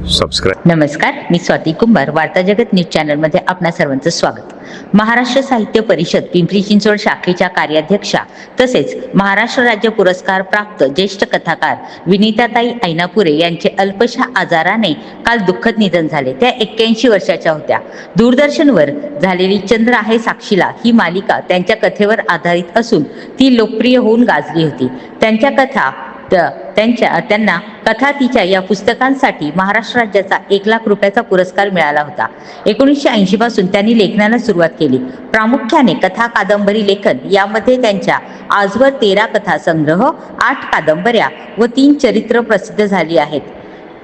Subscribe नमस्कार मी स्वाती कुंभार वार्ता जगत न्यूज चॅनलमध्ये आपणा सर्वांचं स्वागत. महाराष्ट्र साहित्य परिषद पिंपरी चिंचवड शाखेच्या कार्याध्यक्षा तसेच महाराष्ट्र राज्य पुरस्कार प्राप्त ज्येष्ठ कथाकार विनीताताई ऐनापुरे यांचे अल्पशा आजाराने काल दुःखद निधन झाले. त्या एक्क्याऐंशी वर्षाच्या होत्या. दूरदर्शनवर झालेली चंद्र आहे साक्षीला ही मालिका त्यांच्या कथेवर आधारित असून ती लोकप्रिय होऊन गाजली होती. त्यांच्या कथा त्यांच्या त्यांना कथा तिच्या या पुस्तकांसाठी महाराष्ट्र राज्याचा एक लाख रुपयाचा पुरस्कार मिळाला होता. एकोणीसशे ऐंशी पासून त्यांनी लेखनाला सुरुवात केली. प्रामुख्याने कथा कादंबरी लेखन यामध्ये त्यांच्या आजवर तेरा कथा संग्रह आठ कादंबऱ्या व तीन चरित्र प्रसिद्ध झाली आहेत.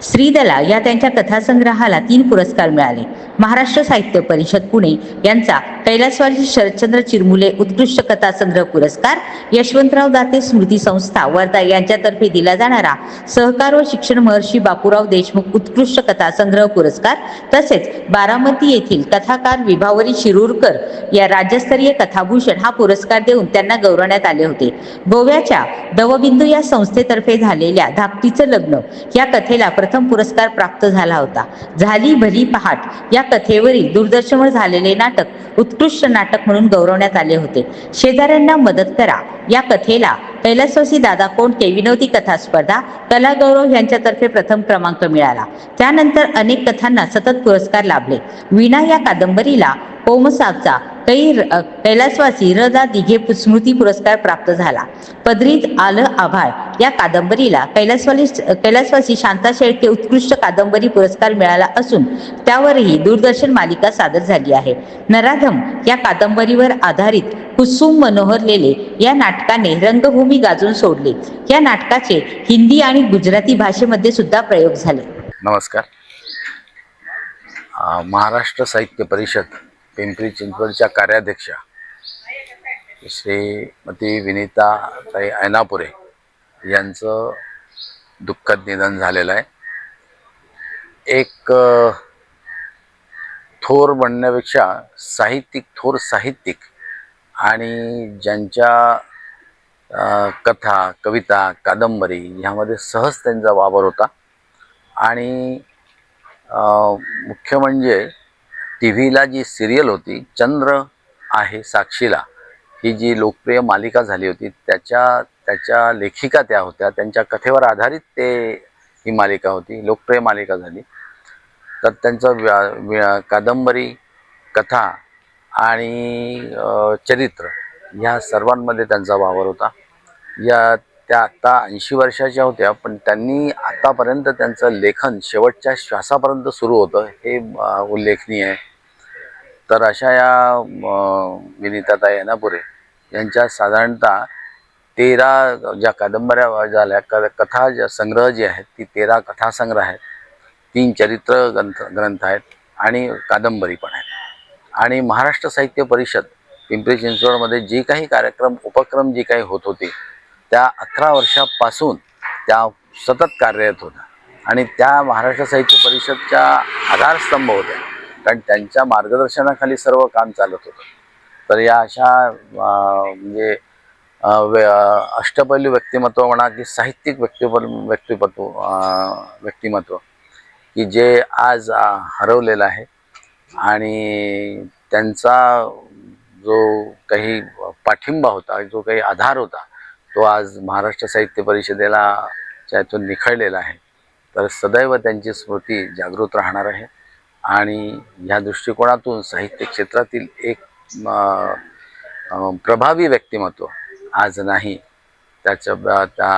श्रीदला या त्यांच्या कथासंग्रहाला तीन पुरस्कार मिळाले. महाराष्ट्र साहित्य परिषद पुणे यांचा कैलासवासी शरदचंद्र चिरमुले उत्कृष्ट कथासंग्रह पुरस्कार यशवंतराव दाते स्मृती संस्था वर्धा यांच्यातर्फे दिला जाणारा. सहकार व शिक्षण महर्षी बापूराव देशमुख उत्कृष्ट कथासंग्रह पुरस्कार तसेच बारामती येथील कथाकार विभावरी शिरूरकर या राज्यस्तरीय कथाभूषण हा पुरस्कार देऊन त्यांना गौरवण्यात आले होते. गोव्याच्या दवबिंदू या संस्थेतर्फे झालेल्या धाकटीचं लग्न या कथेला प्रथम पुरस्कार प्राप्त झाला होता. झाली भली पहाट. या कथेवरील दूरदर्शनवर झालेले नाटक उत्कृष्ट नाटक म्हणून गौरवण्यात आले होते. शेजाऱ्यांना मदत करा. या कथेला कैलासवासी दादा कोंडके विनोदी कथा स्पर्धा कलागौरव यांच्यातर्फे प्रथम क्रमांक मिळाला. त्यानंतर अनेक कथांना सतत पुरस्कार लाभले. विणा या कादंबरीला कोमसाबचा कै कैलासवासी र दा दिघे स्मृती पुरस्कार प्राप्त झाला. पदरीत आलं आभाळ या कादंबरीला कैलासवाली कैलासवासी शांता शेळके उत्कृष्ट कादंबरी पुरस्कार मिळाला असून त्यावरही दूरदर्शन मालिका सादर झाली आहे. नराधम या कादंबरीवर आधारित कुसुम मनोहर लेले या नाटकाने रंगभूमी गाजून सोडली. या नाटकाचे हिंदी आणि गुजराती भाषेमध्ये सुद्धा प्रयोग झाले. नमस्कार. महाराष्ट्र साहित्य परिषद पिंपरी चिंचवडच्या कार्याध्यक्षा श्रीमती विनीता ताई ऐनापुरे यांचं दुःखद निधन झालेलं आहे. एक थोर म्हणण्यापेक्षा साहित्यिक थोर साहित्यिक आणि ज्यांच्या कथा कविता कादंबरी ह्यामध्ये सहज त्यांचा वावर होता. आणि मुख्य म्हणजे टी व्हीला जी सिरियल होती चंद्र आहे साक्षीला ही जी लोकप्रिय मालिका झाली होती त्याच्या त्याच्या लेखिका त्या होत्या त्यांच्या कथेवर आधारित ते ही मालिका होती लोकप्रिय मालिका झाली. तर त्यांचं व्या कादंबरी कथा आणि चरित्र ह्या सर्वांमध्ये त्यांचा वावर होता. या त्या आत्ता ऐंशी वर्षाच्या होत्या पण त्यांनी आतापर्यंत त्यांचं लेखन शेवटच्या श्वासापर्यंत सुरू होतं हे उल्लेखनीय आहे. तर अशा या विनीताता येनापुरे यांच्या साधारणतः तेरा ज्या कादंबऱ्या झाल्या क कथा ज्या संग्रह जे आहेत ती तेरा कथासंग्रह आहेत तीन चरित्र ग्रंथ ग्रंथ आहेत आणि कादंबरी पण आहेत. आणि महाराष्ट्र साहित्य परिषद पिंपरी चिंचवडमध्ये जे काही कार्यक्रम उपक्रम जे काही होत होते त्या अकरा वर्षापासून त्या सतत कार्यरत होत्या. आणि त्या महाराष्ट्र साहित्य परिषदच्या आधारस्तंभ होत्या. कारण त्यांच्या मार्गदर्शनाखाली सर्व काम चालत होतं. तर या अशा म्हणजे वे- अष्टपैलू व्यक्तिमत्व म्हणा की साहित्यिक व्यक्तिप व्यक्तिमत्व व्यक्तिमत्व की जे आज हरवलेलं आहे. आणि त्यांचा जो काही पाठिंबा होता जो काही आधार होता तो आज महाराष्ट्र साहित्य परिषदेला ज्यातून निखळलेला आहे. तर सदैव त्यांची स्मृती जागृत राहणार आहे. आणि ह्या दृष्टिकोनातून साहित्य क्षेत्रातील एक प्रभावी व्यक्तिमत्व आज नाही. त्याच्या त्या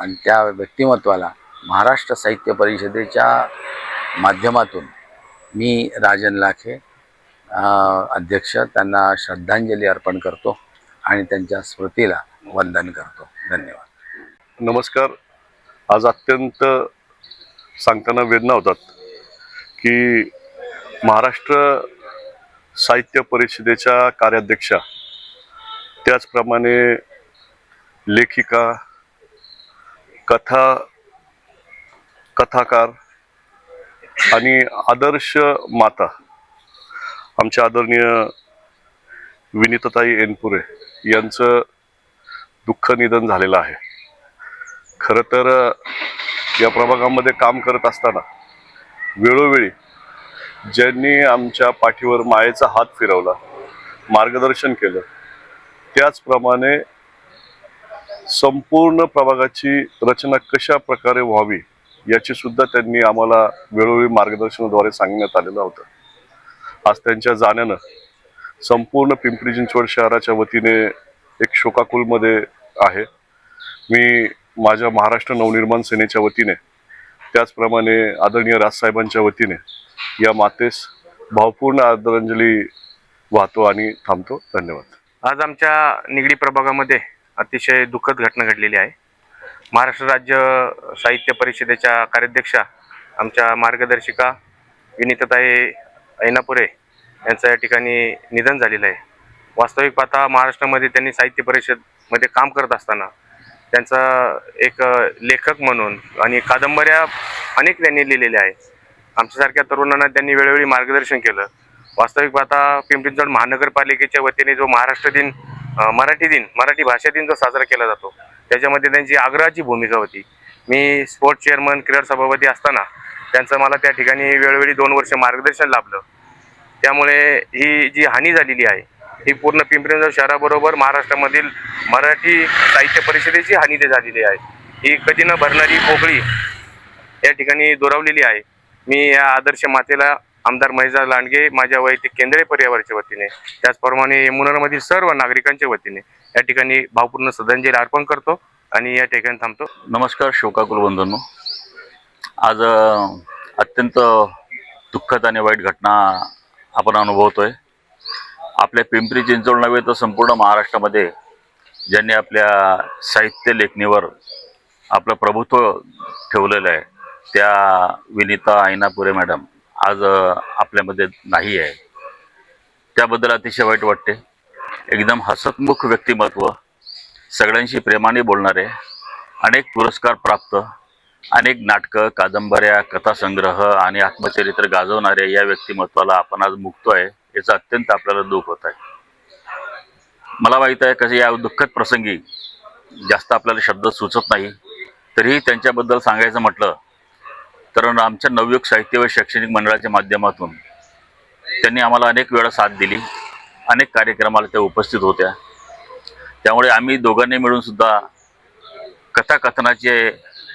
आणि त्या व्यक्तिमत्वाला महाराष्ट्र साहित्य परिषदेच्या माध्यमातून मी राजन लाखे अध्यक्ष त्यांना श्रद्धांजली अर्पण करतो आणि त्यांच्या स्मृतीला वंदन करतो. धन्यवाद. नमस्कार. आज अत्यंत सांगताना वेदना होतात की महाराष्ट्र साहित्य परिषदेच्या कार्याध्यक्षा त्याचप्रमाणे लेखिका कथा कथाकार आणि आदर्श माता आमच्या आदरणीय विनीताताई एनपुरे यांचं दुःख निधन झालेलं आहे. खरं तर या प्रभागामध्ये काम करत असताना वेळोवेळी ज्यांनी आमच्या पाठीवर मायेचा हात फिरवला मार्गदर्शन केलं त्याचप्रमाणे संपूर्ण प्रभागाची रचना कशा प्रकारे व्हावी याची सुद्धा त्यांनी आम्हाला वेळोवेळी मार्गदर्शनाद्वारे सांगण्यात आलेलं होतं. आज त्यांच्या जाण्यानं संपूर्ण पिंपरी चिंचवड शहराच्या वतीने एक शोकाकुलमध्ये आहे. मी माझ्या महाराष्ट्र नवनिर्माण सेनेच्या वतीने त्याचप्रमाणे आदरणीय राजसाहेबांच्या वतीने या मातेस भावपूर्ण आदरांजली वाहतो आणि थांबतो. धन्यवाद. आज आमच्या निगडी प्रभागामध्ये अतिशय दुःखद घटना घडलेली आहे. महाराष्ट्र राज्य साहित्य परिषदेच्या कार्याध्यक्षा आमच्या मार्गदर्शिका विनीतताई ऐनापुरे यांचं या ठिकाणी निधन झालेलं आहे. वास्तविक पाहता महाराष्ट्रामध्ये त्यांनी साहित्य परिषदमध्ये काम करत असताना त्यांचा एक लेखक म्हणून आणि कादंबऱ्या अनेक त्यांनी लिहिलेल्या आहेत. आमच्यासारख्या तरुणांना त्यांनी वेळोवेळी मार्गदर्शन केलं. वास्तविक पाहता पिंपरी महानगरपालिकेच्या वतीने जो महाराष्ट्र दिन मराठी दिन मराठी भाषा दिन जो साजरा केला जातो त्याच्यामध्ये त्यांची आग्रहाची भूमिका होती. मी स्पोर्ट्स चेअरमन क्रीडा सभापती असताना त्यांचं मला त्या ठिकाणी वेळोवेळी दोन वर्ष मार्गदर्शन लाभलं. त्यामुळे ही जी हानी झालेली आहे ही पूर्ण पिंपरी शहराबरोबर महाराष्ट्रामधील मराठी साहित्य परिषदेची हानी ते झालेली आहे. ही कधी न भरणारी पोकळी या ठिकाणी दुरावलेली आहे. मी या आदर्श मातेला आमदार महेशदार लांडगे माझ्या वैयक्तिक केंद्रीय पर्यावरणाच्या वतीने त्याचप्रमाणे यमुनामधील सर्व नागरिकांच्या वतीने या ठिकाणी भावपूर्ण श्रद्धांजली अर्पण करतो आणि या ठिकाणी थांबतो. नमस्कार शोकाकुल बंधूंनो. आज अत्यंत दुःखद आणि वाईट घटना आपण अनुभवतोय. आपल्या पिंपरी चिंचवड नव्हे तर संपूर्ण महाराष्ट्रामध्ये ज्यांनी आपल्या साहित्य लेखणीवर आपलं प्रभुत्व ठेवलेलं आहे त्या विनिता ऐनापुरे मॅडम आज आपल्यामध्ये नाही आहे. त्याबद्दल अतिशय वाईट वाटते. एकदम हसतमुख व्यक्तिमत्व सगळ्यांशी प्रेमाने बोलणारे अनेक पुरस्कार प्राप्त अनेक नाटकं कादंबऱ्या कथासंग्रह आणि आत्मचरित्र गाजवणाऱ्या या व्यक्तिमत्वाला आपण आज मुक्तोय याचा अत्यंत आपल्याला दुःख होत आहे. मला माहीत आहे कसं या दुःखद प्रसंगी जास्त आपल्याला शब्द सुचत नाही. तरीही त्यांच्याबद्दल सांगायचं म्हटलं तर आमच्या नवयुग साहित्य व शैक्षणिक मंडळाच्या माध्यमातून त्यांनी आम्हाला अनेक वेळा साथ दिली. अनेक कार्यक्रमाला त्या उपस्थित होत्या. त्यामुळे आम्ही दोघांनी मिळूनसुद्धा कथाकथनाचे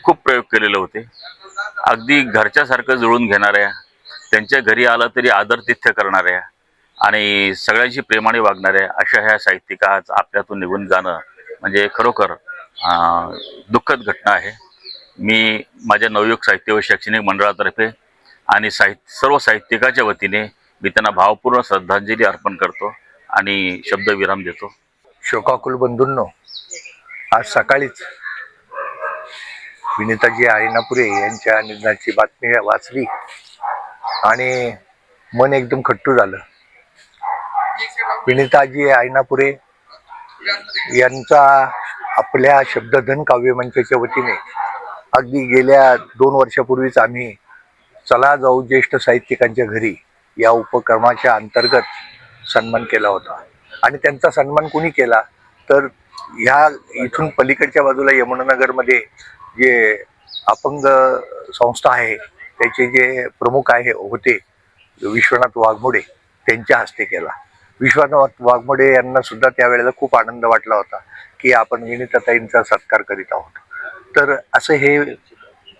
खूप प्रयोग केलेले होते. अगदी घरच्यासारखं जुळून घेणाऱ्या त्यांच्या घरी आलं तरी आदरतिथ्य करणाऱ्या आणि सगळ्यांशी प्रेमाने वागणाऱ्या अशा ह्या साहित्यिका आज आपल्यातून निघून जाणं म्हणजे खरोखर दुःखद घटना आहे. मी माझ्या नवयुग साहित्य व शैक्षणिक मंडळातर्फे आणि साहित्य सर्व साहित्यिकाच्या वतीने मी त्यांना भावपूर्ण श्रद्धांजली अर्पण करतो आणि शब्दविराम देतो. शोकाकुल बंधूंनो आज सकाळीच विनिताजी आयनापुरे यांच्या निधनाची बातमी वाचली आणि मन एकदम खट्टू झालं. विनिताजी आयनापुरे यांचा आपल्या शब्दधन काव्यमंचाच्या वतीने अगदी गेल्या दोन वर्षापूर्वीच आम्ही चला जाऊ ज्येष्ठ साहित्यिकांच्या घरी या उपक्रमाच्या अंतर्गत सन्मान केला होता. आणि त्यांचा सन्मान कुणी केला? तर ह्या इथून पलीकडच्या बाजूला यमुनानगरमध्ये जे अपंग संस्था आहे त्याचे जे प्रमुख आहे होते विश्वनाथ वाघमोडे त्यांच्या हस्ते केला. विश्वनाथ वाघमोडे यांना सुद्धा त्यावेळेला खूप आनंद वाटला होता की आपण विनिताताईंचा सत्कार करीत आहोत. तर असं हे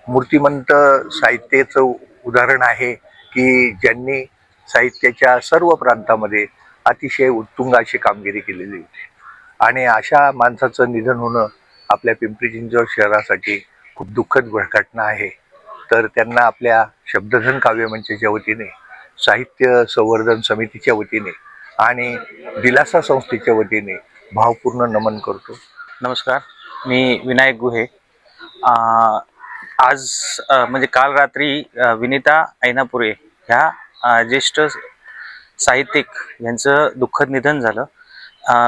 मूर्तिमंत साहित्याचं उदाहरण आहे की ज्यांनी साहित्याच्या सर्व प्रांतामध्ये अतिशय उत्तुंग अशी कामगिरी केलेली होती. आणि अशा माणसाचं निधन होणं आपल्या पिंपरी चिंचवड शहरासाठी खूप दुःखद घटना आहे. तर त्यांना आपल्या शब्दधन काव्य मंचाच्या वतीने साहित्य संवर्धन समितीच्या वतीने आणि दिलासा संस्थेच्या वतीने भावपूर्ण नमन करतो. नमस्कार मी विनायक गुहे. आज म्हणजे काल रात्री विनिता ऐनापुरे ह्या ज्येष्ठ साहित्यिक यांचं दुःखद निधन झालं.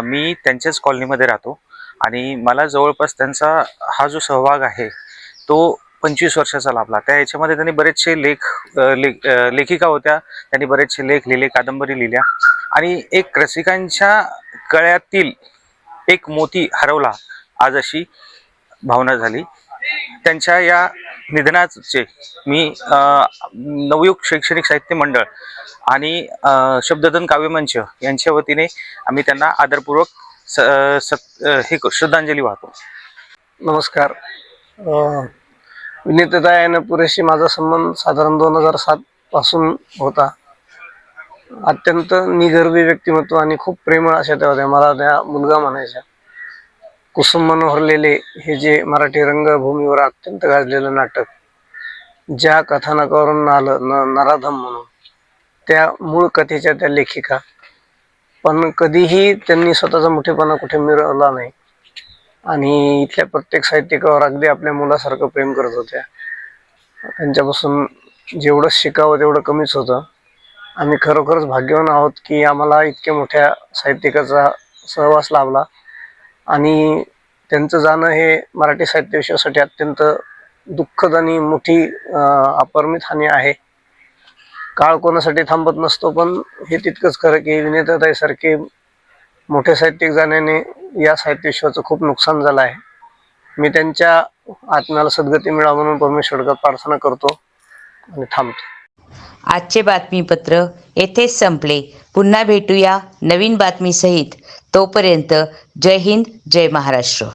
मी त्यांच्याच कॉलनीमध्ये राहतो आणि मला जवळपास त्यांचा हा जो सहभाग आहे तो पंचवीस वर्षाचा लाभला. त्या याच्यामध्ये त्यांनी बरेचसे लेख लेख लेखिका होत्या. त्यांनी बरेचसे लेख लिहिले कादंबरी लिहिल्या. आणि एक रसिकांच्या गळ्यातील एक मोती हरवला. आज अशी भावना झाली. त्यांच्या या निधनाचे मी नवयुग शैक्षणिक साहित्य मंडळ आणि अ, शब्दधन काव्यमंच यांच्या वतीने आम्ही त्यांना आदरपूर्वक स, सत, हे क- श्रद्धांजली वाहतो. नमस्कार. विनीतता यानं पुरेशी माझा संबंध साधारण दोन हजार सात पासून होता. अत्यंत निगर्वी व्यक्तिमत्व आणि खूप प्रेमळ अशा त्या होत्या. मला त्या मुलगा म्हणायच्या कुसुम मनोहरलेले हे जे मराठी रंगभूमीवर अत्यंत गाजलेलं नाटक ज्या कथानकावरून आलं न नराधम म्हणून त्या मूळ कथेच्या त्या लेखिका. पण कधीही त्यांनी स्वतःचा मोठेपणा कुठे मिळवला नाही. आणि इथल्या प्रत्येक साहित्यिकावर अगदी आपल्या मुलासारखं प्रेम करत होत्या. त्यांच्यापासून जेवढं शिकावं तेवढं कमीच होतं. आम्ही खरोखरच भाग्यवान आहोत की आम्हाला इतक्या मोठ्या साहित्यिकाचा सहवास लाभला. आणि त्यांचं जाणं हे मराठी साहित्य विषयासाठी अत्यंत दुःखद आणि मोठी अपरमित हानी आहे. काळ कोणासाठी थांबत नसतो पण हे तितकंच खरं की विनेताताईसारखे मोठे साहित्यिक जाण्याने या साहित्य विश्वाचं खूप नुकसान झालं आहे. मी त्यांच्या आत्म्याला सद्गती मिळावं म्हणून परमेश्वरकडे प्रार्थना करतो आणि थांबतो. आजचे बातमीपत्र येथेच संपले. पुन्हा भेटूया नवीन बातमीसहित. तोपर्यंत जय हिंद जय महाराष्ट्र.